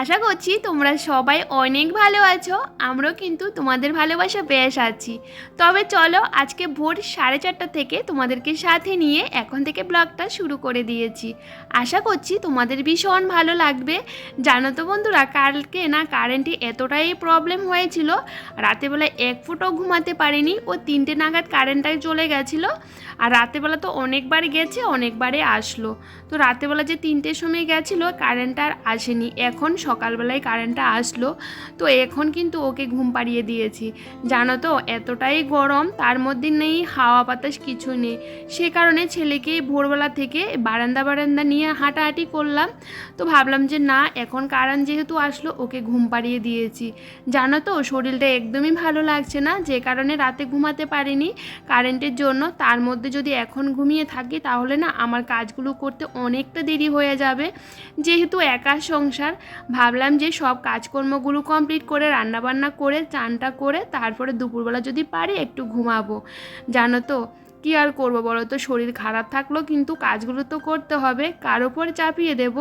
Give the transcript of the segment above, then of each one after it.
আশা করছি তোমরা সবাই অনেক ভালো আছো। আমরাও কিন্তু তোমাদের ভালোবাসা বেশ আছি তবে চলো আজকে ভোর সাড়ে চারটা থেকে তোমাদেরকে সাথে নিয়ে এখন থেকে ব্লগটা শুরু করে দিয়েছি। আশা করছি তোমাদের ভীষণ ভালো লাগবে। জানো তো বন্ধুরা, কালকে না কারেন্টে এতটাই প্রবলেম হয়েছিল রাতেবেলা এক ফুটও ঘুমাতে পারিনি ও তিনটে নাগাদ কারেন্টটাই চলে গেছিল। আর রাতেবেলা তো অনেকবার গেছে অনেকবারে আসলো। তো রাতেবেলা যে তিনটের সময় গেছিল কারেন্টটা আসেনি। এখন সকালবেলায় কারেন্টটা আসলো। তো এখন কিন্তু ওকে ঘুম পাড়িয়ে দিয়েছি। জানো তো, এতটাই গরম, তার মধ্যে নেই হাওয়া বাতাস, কিছু নেই। সে কারণে ছেলেকে ভোরবেলা থেকে বারান্দা বারান্দা নিয়ে হাঁটাহাঁটি করলাম। তো ভাবলাম যে না, এখন কারেন্ট যেহেতু আসলো, ওকে ঘুম পাড়িয়ে দিয়েছি। জানো তো, শরীরটা একদমই ভালো লাগছে না, যে কারণে রাতে ঘুমাতে পারিনি। কারেন্টের জন্য তার মধ্যে যদি এখন ঘুমিয়ে থাকি, তাহলে না আমার কাজগুলো করতে অনেকটা দেরি হয়ে যাবে। যেহেতু একা সংসার, ভাবলাম যে সব কাজকর্মগুলো কমপ্লিট করে, রান্নাবান্না করে, চানটা করে, তারপরে দুপুরবেলা যদি পারি একটু ঘুমাবো। জানো তো কী আর করব বলো তো? শরীর খারাপ থাকলেও কিন্তু কাজগুলো তো করতে হবে। কার ওপর চাপিয়ে দেব?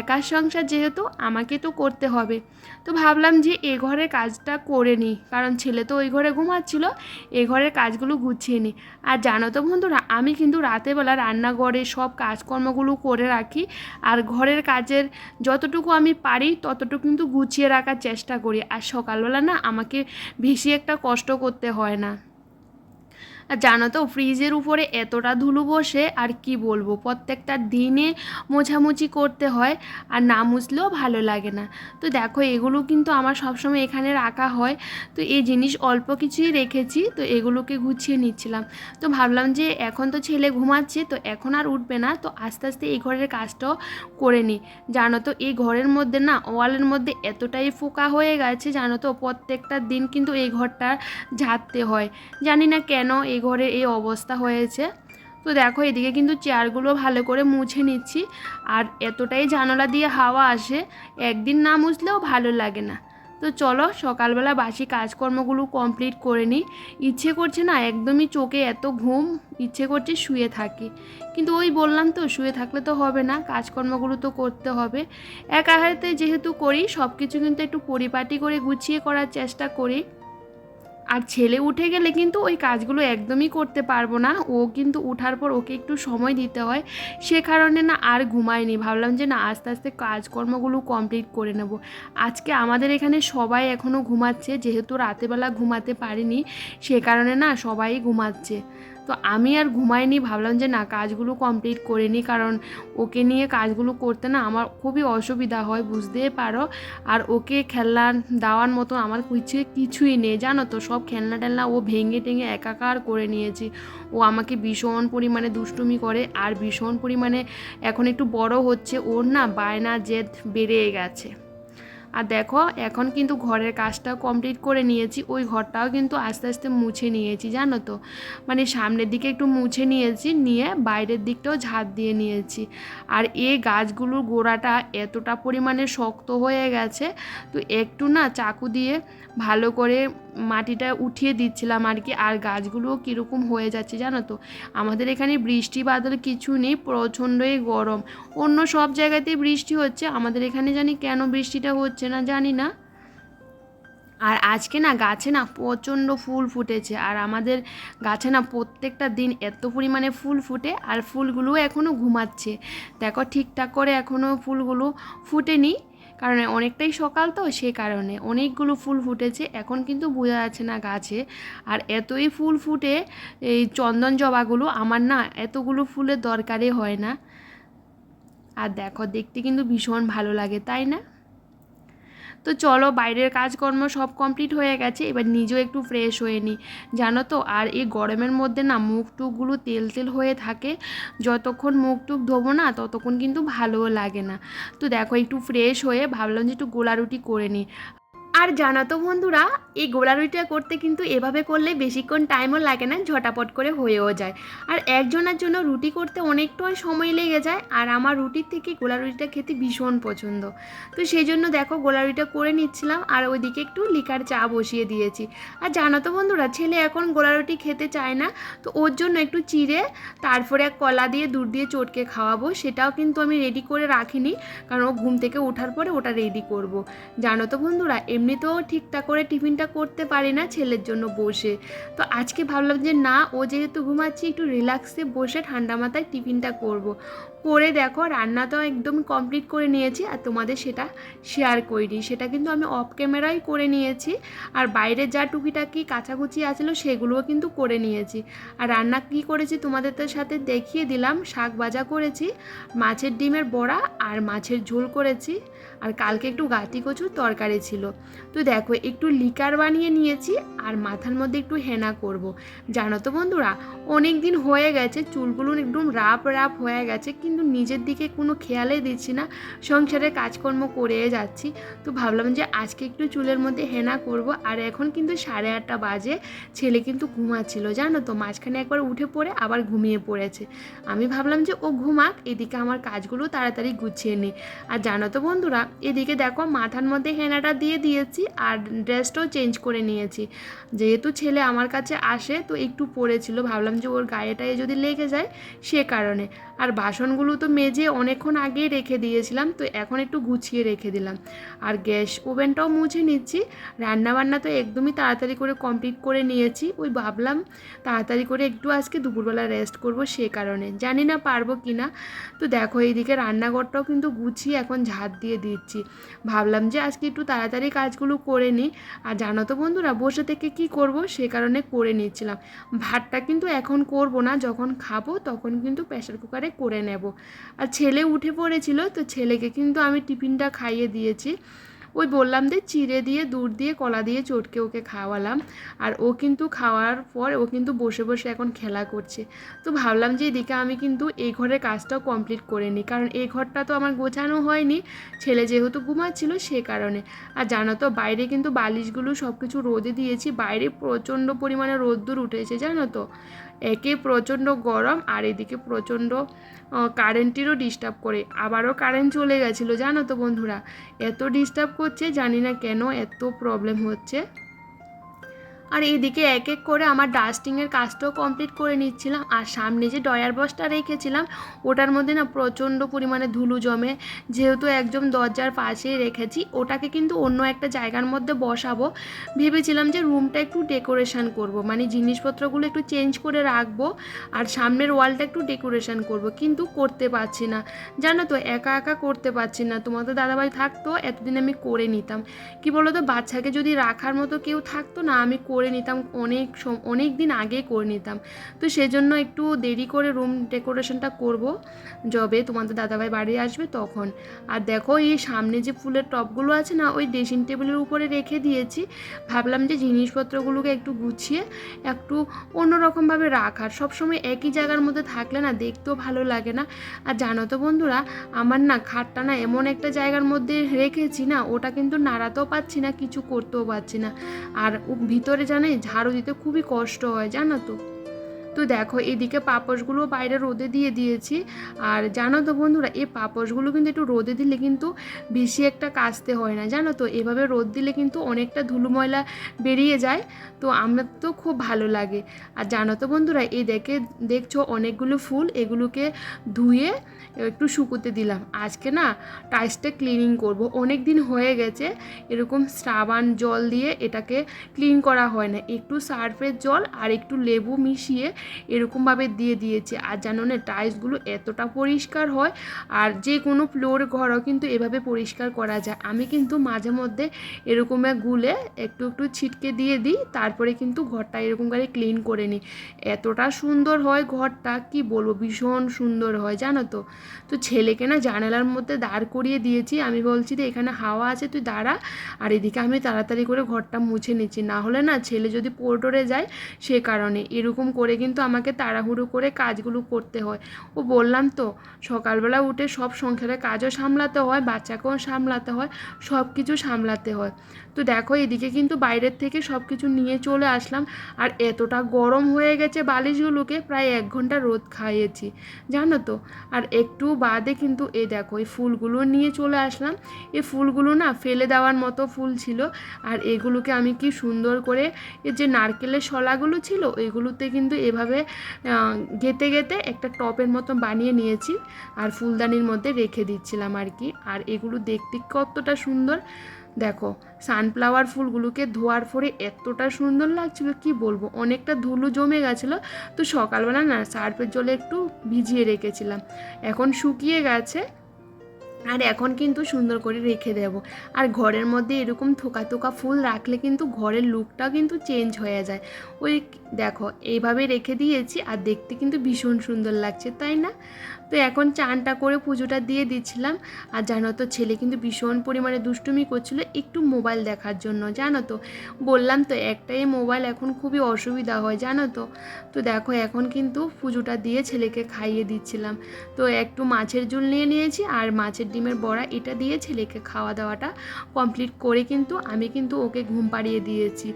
একার সংসার যেহেতু আমাকে তো করতে হবে। তো ভাবলাম যে এ ঘরের কাজটা করে নিই। কারণ ছেলে তো ওই ঘরে ঘুমাচ্ছিল, এ ঘরের কাজগুলো গুছিয়ে নিই। আর জানো তো বন্ধুরা, আমি কিন্তু রাতেরবেলা রান্নাঘরে সব কাজকর্মগুলো করে রাখি। আর ঘরের কাজের যতটুকু আমি পারি, ততটুকু কিন্তু গুছিয়ে রাখার চেষ্টা করি। আর সকালবেলা না আমাকে বেশি একটা কষ্ট করতে হয় না। জানো তো ফ্রিজের উপরে এতটা ধুলো বসে, আর কি বলব, প্রত্যেকটা দিনে মোছামুছি করতে হয়, আর না মুছলেও ভালো লাগে না। তো দেখো, এগুলো কিন্তু আমার সবসময় এখানে রাখা হয়। তো এই জিনিস অল্প কিছুই রেখেছি, তো এগুলোকে গুছিয়ে নিচ্ছিলাম। তো ভাবলাম যে এখন তো ছেলে ঘুমাচ্ছে, তো এখন আর উঠবে না, তো আস্তে আস্তে এই ঘরের কাজটাও করে নিই। জানো তো, এই ঘরের মধ্যে না, ওয়ালের মধ্যে এতটাই ফোকা হয়ে গেছে, জানো তো, প্রত্যেকটা দিন কিন্তু এই ঘরটা ঝাড়তে হয়। জানি না কেন এই ঘরের এই অবস্থা হয়েছে। তো দেখো, এদিকে কিন্তু চেয়ারগুলো ভালো করে মুছে নিচ্ছি। আর এতটাই জানালা দিয়ে হাওয়া আসে, একদিন না মুছলেও ভালো লাগে না। তো চলো, সকালবেলা বাসি কাজকর্মগুলো কমপ্লিট করে নিই। ইচ্ছে করছে না, একদমই চোখে এত ঘুম, ইচ্ছে করছে শুয়ে থাকি। কিন্তু ওই বললাম তো, শুয়ে থাকলে তো হবে না, কাজকর্মগুলো তো করতে হবে। একা হাতে যেহেতু করি সব কিছু কিন্তু একটু পরিপাটি করে গুছিয়ে করার চেষ্টা করি। আর ছেলে উঠে গেলে কিন্তু ওই কাজগুলো একদমই করতে পারব না। ও কিন্তু উঠার পর ওকে একটু সময় দিতে হয়। সে কারণে না আর ঘুমায়নি। ভাবলাম যে না, আস্তে আস্তে কাজকর্মগুলো কমপ্লিট করে নেব। আজকে আমাদের এখানে সবাই এখনও ঘুমাচ্ছে। যেহেতু রাতেবেলা ঘুমাতে পারিনি, সে কারণে না সবাই ঘুমাচ্ছে। তো আমি আর ঘুমাইনি, ভাবলাম যে না, কাজগুলো কমপ্লিট করে নিই কারণ ওকে নিয়ে কাজগুলো করতে না আমার খুবই অসুবিধা হয়, বুঝতেই পারো। আর ওকে খেলনা দেওয়ার মতো আমার কিছু, কিছুই নেই, জানো তো, সব খেলনা টেলনা ও ভেঙে টেঙে একাকার করে নিয়েছি। ও আমাকে ভীষণ পরিমাণে দুষ্টুমি করে আর ভীষণ পরিমাণে এখন একটু বড় হচ্ছে, ওর না বায়না জেদ বেড়ে গেছে। আর দেখো, এখন কিন্তু ঘরের কাজটা কমপ্লিট করে নিয়েছি। ওই ঘরটাও কিন্তু আস্তে আস্তে মুছে নিয়েছি, জানো তো? মানে সামনের দিকে একটু মুছে নিয়েছি, নিয়ে বাইরের দিকটাও ঝাঁট দিয়ে নিয়েছি। আর এই গাছগুলোর গোড়াটা এতটা পরিমাণে শক্ত হয়ে গেছে, তো একটু না চাকু দিয়ে ভালো করে মাটিটা উঠিয়ে দিচ্ছিলাম আর কি। আর গাছগুলোও কীরকম হয়ে যাচ্ছে, জানো তো? আমাদের এখানে বৃষ্টি বাদল কিছু নেই, প্রচণ্ডই গরম। অন্য সব জায়গাতেই বৃষ্টি হচ্ছে, আমাদের এখানে জানি কেন বৃষ্টিটা হচ্ছে না জানি না। আর আজকে না গাছে না প্রচণ্ড ফুল ফুটেছে। আর আমাদের গাছে না প্রত্যেকটা দিন এত পরিমাণে ফুল ফুটে আর ফুলগুলো এখনও ঘুমাচ্ছে। দেখো ঠিকঠাক করে এখনও ফুলগুলো ফুটেনি। কারণ অনেকটাই সকাল তো, সে কারণে অনেকগুলো ফুল ফুটেছে। এখন কিন্তু বোঝা যাচ্ছে না গাছে। আর এতই ফুল ফুটে এই চন্দন জবাগুলো, আমার না এতগুলো ফুলের দরকারই হয় না। আর দেখো দেখতে কিন্তু ভীষণ ভালো লাগে, তাই না? তো চলো বাইরের কাজকর্ম সব কমপ্লিট হয়ে গেছে, এবার নিজেও একটু ফ্রেশ হয়ে নিই জানো তো, আর এই গরমের মধ্যে না মুখ টুকগুলো তেল তেল হয়ে থাকে, যতক্ষণ মুখ টুক ধোবো না ততক্ষণ কিন্তু ভালোও লাগে না। তো দেখো একটু ফ্রেশ হয়ে ভাবলাম যে একটু গোলা রুটি করে নিই আর জানো তো বন্ধুরা, এই গোলা রুটিটা করতে কিন্তু এভাবে করলে বেশিক্ষণ টাইমও লাগে না, ঝটাপট করে হয়েও যায়। আর একজনের জন্য রুটি করতে অনেকটাই সময় লেগে যায়, আর আমার রুটির থেকে গোলা রুটিটা খেতে ভীষণ পছন্দ। তো সেই জন্য দেখো গোলা রুটিটা করে নিচ্ছিলাম, আর ওইদিকে একটু লিকার চা বসিয়ে দিয়েছি। আর জানো তো বন্ধুরা, ছেলে এখন গোলা রুটি খেতে চায় না, তো ওর জন্য একটু চিড়ে, তারপরে এক কলা দিয়ে দুধ দিয়ে চটকে খাওয়াবো, সেটাও কিন্তু আমি রেডি করে রাখিনি, কারণ ও ঘুম থেকে ওঠার পরে ওটা রেডি করব। জানো তো বন্ধুরা এমনিতেও ঠিকঠাক করে টিফিনটা করতে পারি না ছেলের জন্য বসে। তো আজকে ভাবলাম যে না, ও যেহেতু ঘুমাচ্ছি, একটু রিল্যাক্সে বসে ঠান্ডা মাথায় টিফিনটা করব। করে দেখো, রান্না তো একদম কমপ্লিট করে নিয়েছি আর তোমাদের সেটা শেয়ার করিনি। সেটা কিন্তু আমি অফ ক্যামেরাই করে নিয়েছি। আর বাইরে যা টুকিটাকি কাচাকুচি আছিল, সেগুলোও কিন্তু করে নিয়েছি। আর রান্না কী করেছি তোমাদের তো সাথে দেখিয়ে দিলাম। শাক ভাজা করেছি, মাছের ডিমের বড়া আর মাছের ঝোল করেছি। আর কালকে একটু গাতি কচুর তরকারি ছিল। তো দেখো, একটু লিকার বানিয়ে নিয়েছি আর মাথার মধ্যে একটু হেনা করব। জানো তো বন্ধুরা অনেক দিন হয়ে গেছে, চুলগুলো একদম রাপ রাপ হয়ে গেছে, কিন্তু নিজের দিকে কোনো খেয়ালই দিচ্ছি না সংসারের কাজকর্ম করে যাচ্ছি। তো ভাবলাম যে আজকে একটু চুলের মধ্যে হেনা করব আর এখন কিন্তু সাড়ে আটটা বাজে, ছেলে কিন্তু ঘুমাচ্ছিল, জানো তো, মাঝখানে একবার উঠে পড়ে, আবার ঘুমিয়ে পড়েছে। আমি ভাবলাম যে ও ঘুমাক, এদিকে আমার কাজগুলো তাড়াতাড়ি গুছিয়ে নিই আর জানো তো বন্ধুরা এদিকে দেখো মাথার মধ্যে হেনাটা দিয়ে দিয়েছি আর ড্রেসটাও চেঞ্জ করে নিয়েছি। যেহেতু ছেলে আমার কাছে আসে, তো একটু পড়েছিল। ভাবলাম যে ওর গায়েটায় যদি লেগে যায় সে কারণে। আর বাসনগুলো তো মেজে অনেকক্ষণ আগেই রেখে দিয়েছিলাম, তো এখন একটু গুছিয়ে রেখে দিলাম। আর গ্যাস ওভেনটাও মুছে নিচ্ছি। রান্নাবান্না তো একদমই তাড়াতাড়ি করে কমপ্লিট করে নিয়েছি। ওই ভাবলাম তাড়াতাড়ি করে একটু আজকে দুপুরবেলা রেস্ট করব সে কারণে। জানি না পারব কি না। তো দেখো এইদিকে রান্নাঘরটাও কিন্তু গুছিয়ে এখন ঝাড় দিয়ে দিচ্ছি। ভাবলাম যে আজকে একটু তাড়াতাড়ি কাজগুলো করে নিই। আর জানো তো বন্ধুরা, বসে থেকে কি করব সে কারণে করে নিচ্ছিলাম। ভাতটা কিন্তু এখন করব না, যখন খাব তখন কিন্তু প্রেশার কুকারে করে নেব। আর ছেলে উঠে পড়েছিল তো ছেলেকে কিন্তু আমি টিফিনটা খাইয়ে দিয়েছি। ওই বললাম যে চিড়ে দিয়ে, দুধ দিয়ে, কলা দিয়ে চটকে ওকে খাওয়ালাম। আর ও কিন্তু খাওয়ার পর ও কিন্তু বসে বসে এখন খেলা করছে। তো ভাবলাম যে এদিকে আমি কিন্তু এই ঘরের কাজটাও কমপ্লিট করে নিই। কারণ এই ঘরটা তো আমার গোছানো হয়নি। ছেলে যেহেতু ঘুমাচ্ছিল সে কারণে। আর জানো তো বাইরে কিন্তু বালিশগুলো সব কিছু রোদে দিয়েছি। বাইরে প্রচণ্ড পরিমাণে রোদ্দুর উঠেছে, জানো তো। একে প্রচণ্ড গরম আর এদিকে প্রচণ্ড কারেন্টেরও ডিস্টার্ব করে। আবারও কারেন্ট চলে গেছিল, জানো তো বন্ধুরা? এত ডিস্টার্ব করছে, জানি না কেন এত প্রবলেম হচ্ছে। আর এইদিকে এক এক করে আমার ডাস্টিংয়ের কাজটাও কমপ্লিট করে নিচ্ছিলাম। আর সামনে যে ডয়ার বসটা রেখেছিলাম, ওটার মধ্যে না প্রচণ্ড পরিমাণে ধুলো জমে। যেহেতু একদম দরজার পাশেই রেখেছি, ওটাকে কিন্তু অন্য একটা জায়গার মধ্যে বসাবো। ভেবেছিলাম যে রুমটা একটু ডেকোরেশন করব মানে জিনিসপত্রগুলো একটু চেঞ্জ করে রাখব আর সামনের ওয়ালটা একটু ডেকোরেশন করব, কিন্তু করতে পারছি না। জানো তো, একা একা করতে পারছি না। তোমাদের দাদাভাই থাকতো, এতদিন আমি করে নিতাম। কি বলো তো বাচ্চাকে যদি রাখার মতো কেউ থাকতো না, আমি করে নিতাম, অনেক অনেক দিন আগে করে নিতাম। তো সেজন্য একটু দেরি করে রুম ডেকোরেশনটা করব যবে তোমাদের দাদাভাই বাড়ি আসবে তখন। আর দেখো, এই সামনে যে ফুলের টপগুলো আছে না, ওই ড্রেসিং টেবিলের উপরে রেখে দিয়েছি। ভাবলাম যে জিনিসপত্রগুলোকে একটু গুছিয়ে, একটু অন্যরকমভাবে রাখার সবসময় একই জায়গার মধ্যে থাকলে না দেখতেও ভালো লাগে না। আর জানো তো বন্ধুরা, আমার না খাটটা না এমন একটা জায়গার মধ্যে রেখেছি না, ওটা কিন্তু নাড়াতেও পাচ্ছি না, কিছু করতেও পারছি না। আর ভিতরে জানে, ঝাড়ু দিতে খুবই কষ্ট হয়, জানো তো। তো দেখো, এদিকে পাপোশগুলো বাইরে রোদে দিয়ে দিয়েছি। আর জানো তো বন্ধুরা, এই পাপোশগুলো কিন্তু একটু রোদে দিলে কিন্তু বেশি একটা কাচতে হয় না, জানো তো। এভাবে রোদ দিলে কিন্তু অনেকটা ধুলো ময়লা বেরিয়ে যায়, তো আমার তো খুব ভালো লাগে। আর জানো তো বন্ধুরা, এই দেখে, দেখছ অনেকগুলো ফুল, এগুলোকে ধুয়ে একটু শুকোতে দিলাম। আজকে না টাইসটা ক্লিনিং করব। অনেক দিন হয়ে গেছে, এরকম সাবান জল দিয়ে এটাকে ক্লিন করা হয় না। একটু সার্ফের জল আর একটু লেবু মিশিয়ে এরকমভাবে দিয়ে দিয়েছে। আর জানো না টাইলসগুলো এতটা পরিষ্কার হয় আর যে কোনো ফ্লোর ঘরও কিন্তু এভাবে পরিষ্কার করা যায়। আমি কিন্তু মাঝে মধ্যে এরকম গুলে একটু একটু ছিটকে দিয়ে দিই, তারপরে কিন্তু ঘরটা এরকম করে ক্লিন করে নিই। এতটা সুন্দর হয় ঘরটা, কি বলব? ভীষণ সুন্দর হয়, জানো তো? তো ছেলেকে না জানালার মধ্যে দাঁড় করিয়ে দিয়েছি। আমি বলছি যে এখানে হাওয়া আছে, তুই দাঁড়া। আর এদিকে আমি তাড়াতাড়ি করে ঘরটা মুছে নিচ্ছি। না হলে না ছেলে যদি পোর্টরে যায়, সে কারণে। এরকম করে কিন্তু আমাকে তাড়াহুড়ো করে কাজগুলো করতে হয়। ও বললাম, তো, সকালবেলা উঠে সব সংসারের কাজও সামলাতে হয়, বাচ্চাকেও সামলাতে হয় সব কিছু সামলাতে হয়। তো দেখো এদিকে কিন্তু বাইরের থেকে সব কিছু নিয়ে চলে আসলাম। আর এতটা গরম হয়ে গেছে বালিশগুলোকে, প্রায় এক ঘণ্টা রোদ খাইয়েছি, জানো তো? আর একটু বাদে কিন্তু এ দেখো, এই ফুলগুলো নিয়ে চলে আসলাম। এই ফুলগুলো না ফেলে দেওয়ার মতো ফুল ছিল। আর এগুলোকে আমি কি সুন্দর করে, এই যে নারকেলের শলাগুলো ছিল, এগুলোতে কিন্তু এভাবে গেঁথে গেঁথে একটা টপের মতো বানিয়ে নিয়েছি। আর ফুলদানির মধ্যে রেখে দিচ্ছিলাম আর কি। আর এগুলো দেখতে কতটা সুন্দর! দেখো সানফ্লাওয়ার ফুলগুলোকে ধোয়ার পরে এতটা সুন্দর লাগছিল, কি বলব? অনেকটা ধুলো জমে গেছিল, তো সকালবেলা না সার্ফের জলে একটু ভিজিয়ে রেখেছিলাম। এখন শুকিয়ে গেছে, আর এখন কিন্তু সুন্দর করে রেখে দেব। আর ঘরের মধ্যে এরকম থোকা থোকা ফুল রাখলে কিন্তু ঘরের লুকটা কিন্তু চেঞ্জ হয়ে যায়। ওই দেখো, এইভাবে রেখে দিয়েছি, আর দেখতে কিন্তু ভীষণ সুন্দর লাগছে, তাই না? তো এখন চানটা করে পুজোটা দিয়ে দিচ্ছিলাম। আর জানো তো, ছেলে কিন্তু ভীষণ পরিমাণে দুষ্টুমি করছিল একটু মোবাইল দেখার জন্য, জানো তো। বললাম তো একটাই মোবাইল এখন খুবই অসুবিধা হয়, জানো তো। তো দেখো, এখন কিন্তু পুজোটা দিয়ে ছেলেকে খাইয়ে দিচ্ছিলাম। তো একটু মাছের ঝোল নিয়ে নিয়েছি আর মাছের ডিমের বড়া এটা দিয়ে ছেলেকে খাওয়া দাওয়াটা কমপ্লিট করে কিন্তু আমি কিন্তু ওকে ঘুম পাড়িয়ে দিয়েছি।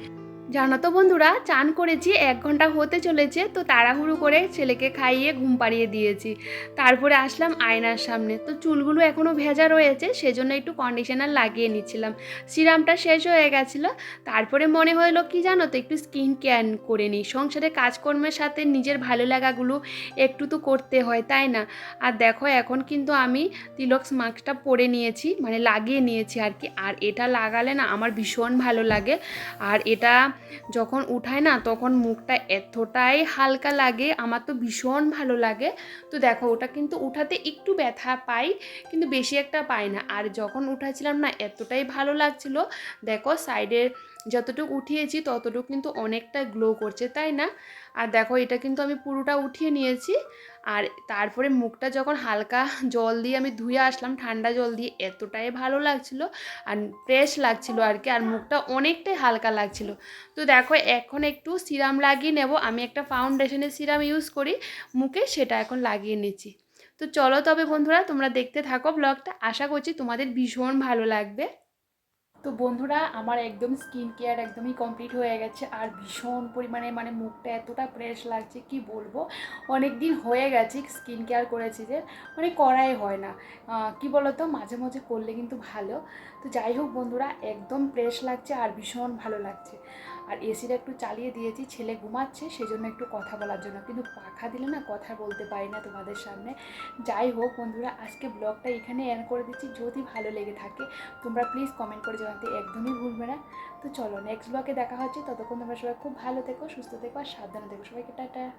জানো তো বন্ধুরা, চান করেছি, এক ঘণ্টা হতে চলেছে, তো তাড়াহুড়ো করে ছেলেকে খাইয়ে ঘুম পাড়িয়ে দিয়েছি। তারপরে আসলাম আয়নার সামনে, তো চুলগুলো এখনও ভেজা রয়েছে, সেজন্য একটু কন্ডিশনার লাগিয়ে নিচ্ছিলাম। সিরামটা শেষ হয়ে গেছিল, তারপরে মনে হলো কি জানো তো, একটু স্কিন কেয়ার করে নিই। সংসারে কাজকর্মের সাথে নিজের ভালো লাগাগুলো একটু তো করতে হয়, তাই না? আর দেখো, এখন কিন্তু আমি তিলক্স মাস্কটা পরে নিয়েছি মানে লাগিয়ে নিয়েছি আর কি। আর এটা লাগালে না আমার ভীষণ ভালো লাগে। আর এটা যখন উঠায় না, তখন মুখটা এতটাই হালকা লাগে, আমার তো ভীষণ ভালো লাগে। তো দেখো, ওটা কিন্তু উঠাতে একটু ব্যথা পাই, কিন্তু বেশি একটা পাই না। আর যখন উঠাছিলাম না, এতটাই ভালো লাগছিল। দেখো সাইডের যতটুকু উঠিয়েছি ততটুকু কিন্তু অনেকটা গ্লো করছে, তাই না? আর দেখো এটা কিন্তু আমি পুরোটা উঠিয়ে নিয়েছি। আর তারপরে মুখটা যখন হালকা জল দিয়ে আমি ধুয়ে আসলাম, ঠান্ডা জল দিয়ে এতটাই ভালো লাগছিল আর ফ্রেশ লাগছিল আর কি, আর মুখটা অনেকটাই হালকা লাগছিল। তো দেখো এখন একটু সিরাম লাগিয়ে নেব, আমি একটা ফাউন্ডেশনের সিরাম ইউজ করি, মুখে সেটা এখন লাগিয়ে নিচ্ছি। তো চলো তবে বন্ধুরা তোমরা দেখতে থাকো ব্লগটা আশা করছি তোমাদের ভীষণ ভালো লাগবে। তো বন্ধুরা, আমার একদম স্কিন কেয়ার একদমই কমপ্লিট হয়ে গেছে। আর ভীষণ পরিমাণে মানে মুখটা এতটা ফ্রেশ লাগছে, কি বলব? অনেক দিন হয়ে গেছে স্কিন কেয়ার করেছি যে মানে করাই হয় না। কি বলতো? মাঝে মাঝে করলে কিন্তু ভালো। তো যাই হোক বন্ধুরা, একদম ফ্রেশ লাগছে আর ভীষণ ভালো লাগছে। আর এসিটা একটু চালিয়ে দিয়েছি, ছেলে ঘুমাচ্ছে সেই জন্য একটু কথা বলার জন্য। কিন্তু পাখা দিলে না কথা বলতে পারি না তোমাদের সামনে। যাই হোক বন্ধুরা, আজকে ব্লগটা এখানে এন্ড করে দিচ্ছি। যদি ভালো লেগে থাকে, তোমরা প্লিজ কমেন্ট করে জানাতে একদমই ভুলবে না। তো চলো নেক্সট ব্লগে দেখা হচ্ছে। ততক্ষণ তোমরা সবাই খুব ভালো থেকো, সুস্থ থেকো আর সাবধানে থেকো। সবাইকে টাটা।